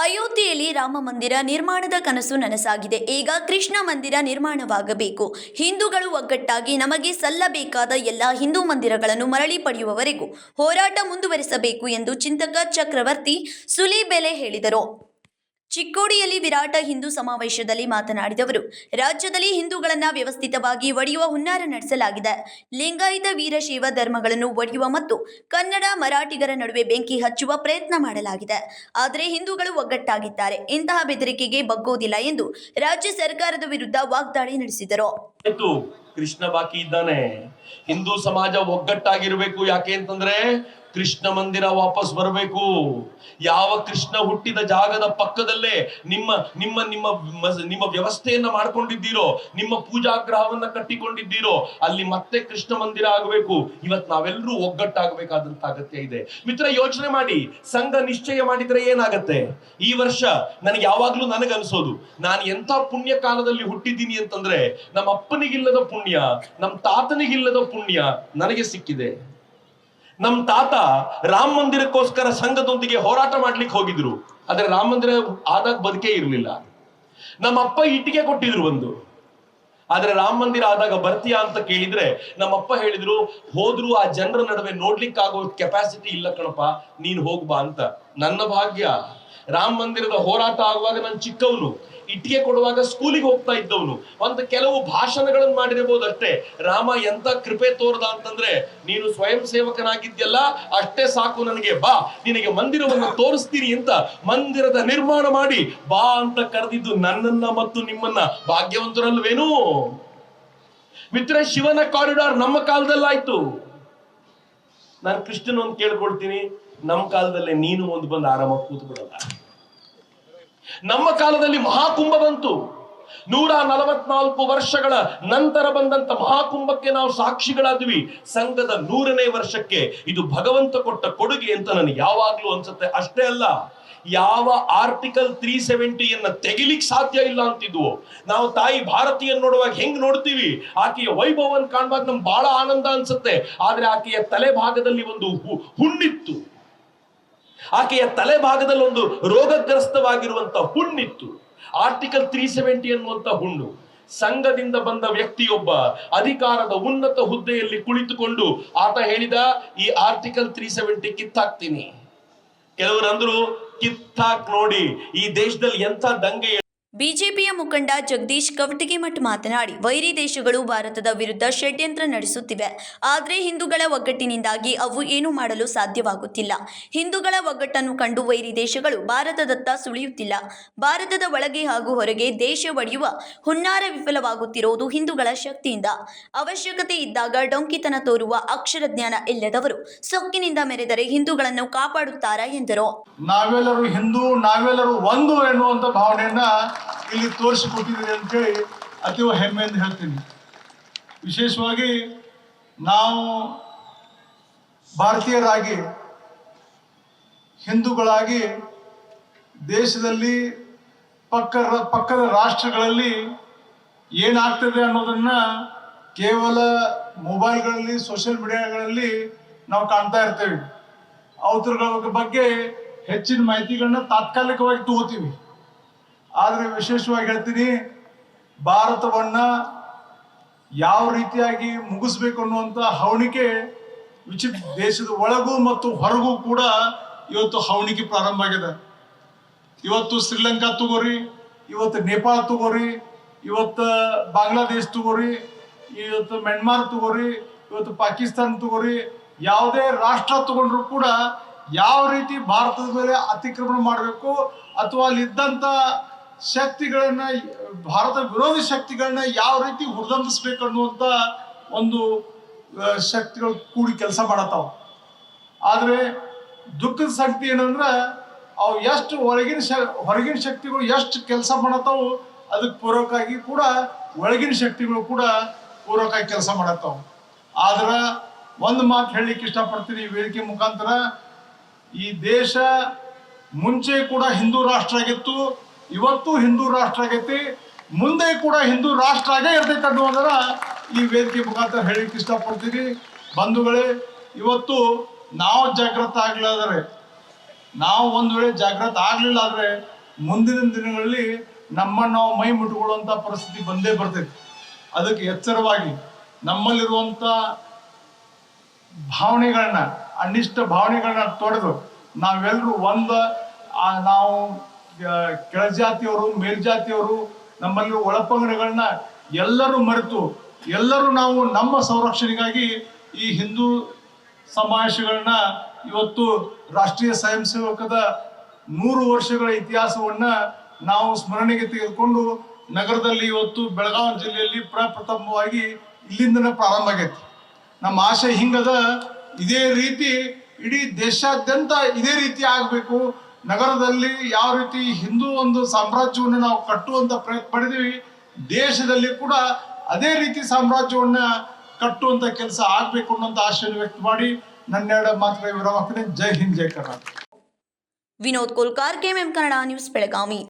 ಅಯೋಧ್ಯೆಯಲ್ಲಿ ರಾಮ ಮಂದಿರ ನಿರ್ಮಾಣದ ಕನಸು ನನಸಾಗಿದೆ. ಈಗ ಕೃಷ್ಣ ಮಂದಿರ ನಿರ್ಮಾಣವಾಗಬೇಕು. ಹಿಂದೂಗಳು ಒಗ್ಗಟ್ಟಾಗಿ ನಮಗೆ ಸಲ್ಲಬೇಕಾದ ಎಲ್ಲ ಹಿಂದೂ ಮಂದಿರಗಳನ್ನು ಮರಳಿ ಪಡೆಯುವವರೆಗೂ ಹೋರಾಟ ಮುಂದುವರಿಸಬೇಕು ಎಂದು ಚಿಂತಕ ಚಕ್ರವರ್ತಿ ಸುಲಿಬೆಲೆ ಹೇಳಿದರು. ಚಿಕ್ಕೋಡಿಯಲ್ಲಿ ವಿರಾಟ ಹಿಂದೂ ಸಮಾವೇಶದಲ್ಲಿ ಮಾತನಾಡಿದವರು ರಾಜ್ಯದಲ್ಲಿ ಹಿಂದೂಗಳನ್ನ ವ್ಯವಸ್ಥಿತವಾಗಿ ಒಡೆಯುವ ಹುನ್ನಾರ ನಡೆಸಲಾಗಿದೆ. ಲಿಂಗಾಯತ ವೀರಶೈವ ಧರ್ಮಗಳನ್ನು ಒಡೆಯುವ ಮತ್ತು ಕನ್ನಡ ಮರಾಠಿಗರ ನಡುವೆ ಬೆಂಕಿ ಹಚ್ಚುವ ಪ್ರಯತ್ನ ಮಾಡಲಾಗಿದೆ. ಆದರೆ ಹಿಂದೂಗಳು ಒಗ್ಗಟ್ಟಾಗಿದ್ದಾರೆ. ಇಂತಹ ಬೆದರಿಕೆಗೆ ಬಗ್ಗೋದಿಲ್ಲ ಎಂದು ರಾಜ್ಯ ಸರ್ಕಾರದ ವಿರುದ್ಧ ವಾಗ್ದಾಳಿ ನಡೆಸಿದರು. ಕೃಷ್ಣ ಬಾಕಿ ಇದ್ದಾನೆ. ಹಿಂದೂ ಸಮಾಜ ಒಗ್ಗಟ್ಟಾಗಿರಬೇಕು ಯಾಕೆ ಅಂತಂದ್ರೆ ಕೃಷ್ಣ ಮಂದಿರ ವಾಪಸ್ ಬರಬೇಕು. ಯಾವ ಕೃಷ್ಣ ಹುಟ್ಟಿದ ಜಾಗದ ಪಕ್ಕದಲ್ಲೇ ನಿಮ್ಮ ನಿಮ್ಮ ನಿಮ್ಮ ನಿಮ್ಮ ವ್ಯವಸ್ಥೆಯನ್ನ ಮಾಡ್ಕೊಂಡಿದ್ದೀರೋ, ನಿಮ್ಮ ಪೂಜಾಗ್ರಹವನ್ನ ಕಟ್ಟಿಕೊಂಡಿದ್ದೀರೋ, ಅಲ್ಲಿ ಮತ್ತೆ ಕೃಷ್ಣ ಮಂದಿರ ಆಗಬೇಕು. ಇವತ್ ನಾವೆಲ್ಲರೂ ಒಗ್ಗಟ್ಟಾಗಬೇಕಾದಂತ ಅಗತ್ಯ ಇದೆ. ಮಿತ್ರ, ಯೋಚನೆ ಮಾಡಿ. ಸಂಘ ನಿಶ್ಚಯ ಮಾಡಿದ್ರೆ ಏನಾಗತ್ತೆ? ಈ ವರ್ಷ ನನಗೆ ಯಾವಾಗ್ಲೂ ನನಗನ್ಸೋದು. ನಾನು ಎಂಥ ಪುಣ್ಯ ಕಾಲದಲ್ಲಿ ಹುಟ್ಟಿದ್ದೀನಿ ಅಂತಂದ್ರೆ ನಮ್ಮ ಅಪ್ಪನಿಗಿಲ್ಲದ ಪುಣ್ಯ ನಮ್ಮ ತಾತನಿಗಿಲ್ಲದ ಪುಣ್ಯ ನನಗೆ ಸಿಕ್ಕಿದೆ. ನಮ್ ತಾತ ರಾಮ ಮಂದಿರಕ್ಕೋಸ್ಕರ ಸಂಘದೊಂದಿಗೆ ಹೋರಾಟ ಮಾಡ್ಲಿಕ್ಕೆ ಹೋಗಿದ್ರು. ಆದ್ರೆ ರಾಮ ಮಂದಿರ ಆದಾಗ ಬದುಕೇ ಇರಲಿಲ್ಲ. ನಮ್ಮ ಅಪ್ಪ ಇಟ್ಟಿಗೆ ಕೊಟ್ಟಿದ್ರು ಒಂದು. ಆದ್ರೆ ರಾಮ ಮಂದಿರ ಆದಾಗ ಬರ್ತೀಯಾ ಅಂತ ಕೇಳಿದ್ರೆ ನಮ್ಮಪ್ಪ ಹೇಳಿದ್ರು, ಹೋದ್ರು ಆ ಜನರ ನಡುವೆ ನೋಡ್ಲಿಕ್ಕಾಗೋ ಕೆಪಾಸಿಟಿ ಇಲ್ಲ ಕಣಪ್ಪ, ನೀನ್ ಹೋಗ್ಬಾ ಅಂತ. ನನ್ನ ಭಾಗ್ಯ. ರಾಮ ಮಂದಿರದ ಹೋರಾಟ ಆಗುವಾಗ ನಾನು ಚಿಕ್ಕವನು, ಇಟ್ಟಿಗೆ ಕೊಡುವಾಗ ಸ್ಕೂಲಿಗೆ ಹೋಗ್ತಾ ಇದ್ದವನು. ಒಂದು ಕೆಲವು ಭಾಷಣಗಳನ್ನು ಮಾಡಿರಬಹುದು ಅಷ್ಟೇ. ರಾಮ, ಎಂತ ಕೃಪೆ ತೋರದ ಅಂತಂದ್ರೆ, ನೀನು ಸ್ವಯಂ ಸೇವಕನಾಗಿದ್ಯಲ್ಲ ಅಷ್ಟೇ ಸಾಕು ನನಗೆ, ಬಾ, ನಿನಗೆ ಮಂದಿರವನ್ನು ತೋರಿಸ್ತೀನಿ ಅಂತ ಮಂದಿರದ ನಿರ್ಮಾಣ ಮಾಡಿ, ಬಾ ಅಂತ ಕರೆದಿದ್ದು ನನ್ನನ್ನ ಮತ್ತು ನಿಮ್ಮನ್ನ. ಭಾಗ್ಯವಂತರಲ್ವೇನು? ಮಿತ್ರ, ಶಿವನ ಕಾರಿಡಾರ್ ನಮ್ಮ ಕಾಲದಲ್ಲಾಯ್ತು. ನಾನು ಕೃಷ್ಣನ್ ಒಂದು ಕೇಳ್ಕೊಳ್ತೀನಿ, ನಮ್ಮ ಕಾಲದಲ್ಲಿ ನೀನು ಒಂದು ಬಂದು ಆರಾಮಾಗಿ ಕೂತ್ಕೊಳ್ಳಲ್ಲ ನಮ್ಮ ಕಾಲದಲ್ಲಿ ಮಹಾಕುಂಭ ಬಂತು. ನೂರ ನಲವತ್ನಾಲ್ಕು ವರ್ಷಗಳ ನಂತರ ಬಂದಂತ ಮಹಾಕುಂಭಕ್ಕೆ ನಾವು ಸಾಕ್ಷಿಗಳಾದ್ವಿ. ಸಂಘದ ನೂರನೇ ವರ್ಷಕ್ಕೆ ಇದು ಭಗವಂತ ಕೊಟ್ಟ ಕೊಡುಗೆ ಅಂತ ನನಗೆ ಯಾವಾಗ್ಲೂ ಅನ್ಸುತ್ತೆ. ಅಷ್ಟೇ ಅಲ್ಲ ಯಾವ ಆರ್ಟಿಕಲ್ ತ್ರೀ ಸೆವೆಂಟಿಯನ್ನ ತೆಗಿಲಿಕ್ಕೆ ಸಾಧ್ಯ ಇಲ್ಲ ಅಂತಿದ್ವು. ನಾವು ತಾಯಿ ಭಾರತೀಯನ್ ನೋಡುವಾಗ ಹೆಂಗ್ ನೋಡ್ತೀವಿ? ಆಕೆಯ ವೈಭವವನ್ನು ಕಾಣುವಾಗ ನಮ್ಗೆ ಬಹಳ ಆನಂದ ಅನ್ಸುತ್ತೆ. ಆದ್ರೆ ಆಕೆಯ ತಲೆ ಭಾಗದಲ್ಲಿ ಒಂದು ಹುಣ್ಣಿತ್ತು. ಆಕೆಯ ತಲೆ ಭಾಗದಲ್ಲಿ ಒಂದು ರೋಗಗ್ರಸ್ತವಾಗಿರುವಂತ ಹುಣ್ಣಿತ್ತು. ಆರ್ಟಿಕಲ್ ತ್ರೀ ಸೆವೆಂಟಿ ಅನ್ನುವಂತ ಹುಣ್ಣು. ಸಂಘದಿಂದ ಬಂದ ವ್ಯಕ್ತಿಯೊಬ್ಬ ಅಧಿಕಾರದ ಉನ್ನತ ಹುದ್ದೆಯಲ್ಲಿ ಕುಳಿತುಕೊಂಡು ಆತ ಹೇಳಿದ, ಈ ಆರ್ಟಿಕಲ್ ತ್ರೀ ಸೆವೆಂಟಿ ಕಿತ್ತಾಕ್ತೀನಿ. ಕೆಲವರು ಅಂದ್ರು ಕಿತ್ತಾಕ್ ನೋಡಿ ಈ ದೇಶದಲ್ಲಿ ಎಂತ ದಂಗೆ ಬಿಜೆಪಿಯ ಮುಖಂಡ ಜಗದೀಶ್ ಕವಟಗಿಮಠ್ ಮಾತನಾಡಿ, ವೈರಿ ದೇಶಗಳು ಭಾರತದ ವಿರುದ್ಧ ಷಡ್ಯಂತ್ರ ನಡೆಸುತ್ತಿವೆ. ಆದರೆ ಹಿಂದೂಗಳ ಒಗ್ಗಟ್ಟಿನಿಂದಾಗಿ ಅವು ಏನು ಮಾಡಲು ಸಾಧ್ಯವಾಗುತ್ತಿಲ್ಲ. ಹಿಂದೂಗಳ ಒಗ್ಗಟ್ಟನ್ನು ಕಂಡು ವೈರಿ ದೇಶಗಳು ಭಾರತದತ್ತ ಸುಳಿಯುತ್ತಿಲ್ಲ. ಭಾರತದ ಒಳಗೆ ಹಾಗೂ ಹೊರಗೆ ದೇಶ ಒಡೆಯುವ ಹುನ್ನಾರ ವಿಫಲವಾಗುತ್ತಿರುವುದು ಹಿಂದೂಗಳ ಶಕ್ತಿಯಿಂದ. ಅವಶ್ಯಕತೆ ಇದ್ದಾಗ ಡೊಂಕಿತನ ತೋರುವ ಅಕ್ಷರ ಜ್ಞಾನ ಇಲ್ಲದವರು ಸೊಕ್ಕಿನಿಂದ ಮೆರೆದರೆ ಹಿಂದೂಗಳನ್ನು ಕಾಪಾಡುತ್ತಾರಾ ಎಂದರು. ನಾವೆಲ್ಲರೂ ಹಿಂದೂ, ನಾವೆಲ್ಲರೂ ಒಂದು ಎನ್ನುವಂತ ಭಾವನೆಯನ್ನ ಇಲ್ಲಿ ತೋರಿಸಿಕೊಟ್ಟಿದ್ದೀರಿ ಅಂತೇಳಿ ಅತೀವ ಹೆಮ್ಮೆಯಿಂದ ಹೇಳ್ತೀನಿ. ವಿಶೇಷವಾಗಿ ನಾವು ಭಾರತೀಯರಾಗಿ, ಹಿಂದೂಗಳಾಗಿ ದೇಶದಲ್ಲಿ ಪಕ್ಕ ಪಕ್ಕದ ರಾಷ್ಟ್ರಗಳಲ್ಲಿ ಏನಾಗ್ತದೆ ಅನ್ನೋದನ್ನ ಕೇವಲ ಮೊಬೈಲ್ಗಳಲ್ಲಿ, ಸೋಷಿಯಲ್ ಮೀಡಿಯಾಗಳಲ್ಲಿ ನಾವು ಕಾಣ್ತಾ ಇರ್ತೇವೆ. ಅವತರಗಳ ಬಗ್ಗೆ ಹೆಚ್ಚಿನ ಮಾಹಿತಿಗಳನ್ನ ತಾತ್ಕಾಲಿಕವಾಗಿ ತಗೋತೀವಿ. ಆದರೆ ವಿಶೇಷವಾಗಿ ಹೇಳ್ತೀನಿ ಭಾರತವನ್ನ ಯಾವ ರೀತಿಯಾಗಿ ಮುಗಿಸ್ಬೇಕು ಅನ್ನುವಂಥ ಹವಣಿಕೆ ವಿಚಿತ್ರ ದೇಶದ ಒಳಗೂ ಮತ್ತು ಹೊರಗೂ ಕೂಡ ಇವತ್ತು ಹವಣಿಕೆ ಪ್ರಾರಂಭ ಆಗಿದೆ. ಇವತ್ತು ಶ್ರೀಲಂಕಾ ತಗೋರಿ, ಇವತ್ತು ನೇಪಾಳ ತಗೋರಿ, ಇವತ್ತು ಬಾಂಗ್ಲಾದೇಶ್ ತಗೋರಿ, ಇವತ್ತು ಮ್ಯಾನ್ಮಾರ್ ತಗೋರಿ, ಇವತ್ತು ಪಾಕಿಸ್ತಾನ ತಗೋರಿ, ಯಾವುದೇ ರಾಷ್ಟ್ರ ತಗೊಂಡ್ರು ಕೂಡ ಯಾವ ರೀತಿ ಭಾರತದ ಮೇಲೆ ಅತಿಕ್ರಮಣ ಮಾಡಬೇಕು ಅಥವಾ ಅಲ್ಲಿದ್ದಂಥ ಶಕ್ತಿಗಳನ್ನ ಭಾರತ ವಿರೋಧಿ ಶಕ್ತಿಗಳನ್ನ ಯಾವ ರೀತಿ ಹುರಿದಂಬಿಸ್ಬೇಕು ಅನ್ನುವಂತ ಒಂದು ಶಕ್ತಿಗಳು ಕೂಡಿ ಕೆಲಸ ಮಾಡತ್ತಾವ. ಆದರೆ ದುಃಖದ ಶಕ್ತಿ ಏನಂದ್ರೆ, ಅವು ಎಷ್ಟು ಹೊರಗಿನ ಶ, ಹೊರಗಿನ ಶಕ್ತಿಗಳು ಎಷ್ಟು ಕೆಲಸ ಮಾಡತ್ತಾವು ಅದಕ್ಕೆ ಪೂರಕವಾಗಿ ಕೂಡ ಒಳಗಿನ ಶಕ್ತಿಗಳು ಕೂಡ ಪೂರಕವಾಗಿ ಕೆಲಸ ಮಾಡತ್ತಾವ. ಆದ್ರ ಒಂದು ಮಾತು ಹೇಳಲಿಕ್ಕೆ ಇಷ್ಟಪಡ್ತೀನಿ ಈ ವೇದಿಕೆ ಮುಖಾಂತರ. ಈ ದೇಶ ಮುಂಚೆ ಕೂಡ ಹಿಂದೂ ರಾಷ್ಟ್ರ ಆಗಿತ್ತು ಇವತ್ತು ಹಿಂದೂ ರಾಷ್ಟ್ರ ಆಗೈತಿ, ಮುಂದೆ ಕೂಡ ಹಿಂದೂ ರಾಷ್ಟ್ರ ಆಗೇ ಇರ್ತೈತೆ ಅನ್ನುವುದರ ಈ ವೇದಿಕೆ ಮುಖಾಂತರ ಹೇಳಿಕ್ಕೆ ಇಷ್ಟಪಡ್ತೀನಿ. ಬಂಧುಗಳೇ, ಇವತ್ತು ನಾವು ಜಾಗೃತ ಆಗ್ಲಾದರೆ ನಾವು ಒಂದು ವೇಳೆ ಜಾಗೃತ ಆಗಲಿಲ್ಲ ಆದರೆ, ಮುಂದಿನ ದಿನಗಳಲ್ಲಿ ನಮ್ಮನ್ನು ನಾವು ಮೈ ಮುಟ್ಕೊಳ್ಳುವಂಥ ಪರಿಸ್ಥಿತಿ ಬಂದೇ ಬರ್ತೈತಿ. ಅದಕ್ಕೆ ಎಚ್ಚರವಾಗಿ ನಮ್ಮಲ್ಲಿರುವಂಥ ಭಾವನೆಗಳನ್ನ, ಅನಿಷ್ಟ ಭಾವನೆಗಳನ್ನ ತೊಡೆದು ನಾವೆಲ್ಲರೂ ಒಂದು ನಾವು ಕೆಳಜಾತಿಯವರು, ಮೇಲ್ಜಾತಿಯವರು, ನಮ್ಮಲ್ಲಿ ಒಳಪಂಗಡಗಳನ್ನ ಎಲ್ಲರೂ ಮರೆತು, ಎಲ್ಲರೂ ನಾವು ನಮ್ಮ ಸಂರಕ್ಷಣೆಗಾಗಿ ಈ ಹಿಂದೂ ಸಮಾವೇಶಗಳನ್ನ ಇವತ್ತು ರಾಷ್ಟ್ರೀಯ ಸ್ವಯಂ ಸೇವಕದ ನೂರು ವರ್ಷಗಳ ಇತಿಹಾಸವನ್ನ ನಾವು ಸ್ಮರಣೆಗೆ ತೆಗೆದುಕೊಂಡು ನಗರದಲ್ಲಿ ಇವತ್ತು ಬೆಳಗಾವಿ ಜಿಲ್ಲೆಯಲ್ಲಿ ಪ್ರಪ್ರಥಮವಾಗಿ ಇಲ್ಲಿಂದನೇ ಪ್ರಾರಂಭ ಆಗೈತಿ. ನಮ್ಮ ಆಶೆ ಹಿಂಗದ ಇದೇ ರೀತಿ ಇಡೀ ದೇಶಾದ್ಯಂತ ಇದೇ ರೀತಿ ಆಗಬೇಕು. ನಗರದಲ್ಲಿ ಯಾವ ರೀತಿ ಹಿಂದೂ ಒಂದು ಸಾಮ್ರಾಜ್ಯವನ್ನು ನಾವು ಕಟ್ಟುವಂತ ಪ್ರಯತ್ನ ಪಡೆದೀವಿ ದೇಶದಲ್ಲಿ ಕೂಡ ಅದೇ ರೀತಿ ಸಾಮ್ರಾಜ್ಯವನ್ನ ಕಟ್ಟುವಂತ ಕೆಲಸ ಆಗ್ಬೇಕು ಅನ್ನೋಂಥ ಆಶಯ ವ್ಯಕ್ತ ಮಾಡಿ ನನ್ನೆರಡು ಮಾತುಗಳ ವಿರಾಮ ಹಾಕ್ತೀನಿ. Jai Hind, Jai Karnataka Vinod Kolkar, KMM Kannada news, Belagavi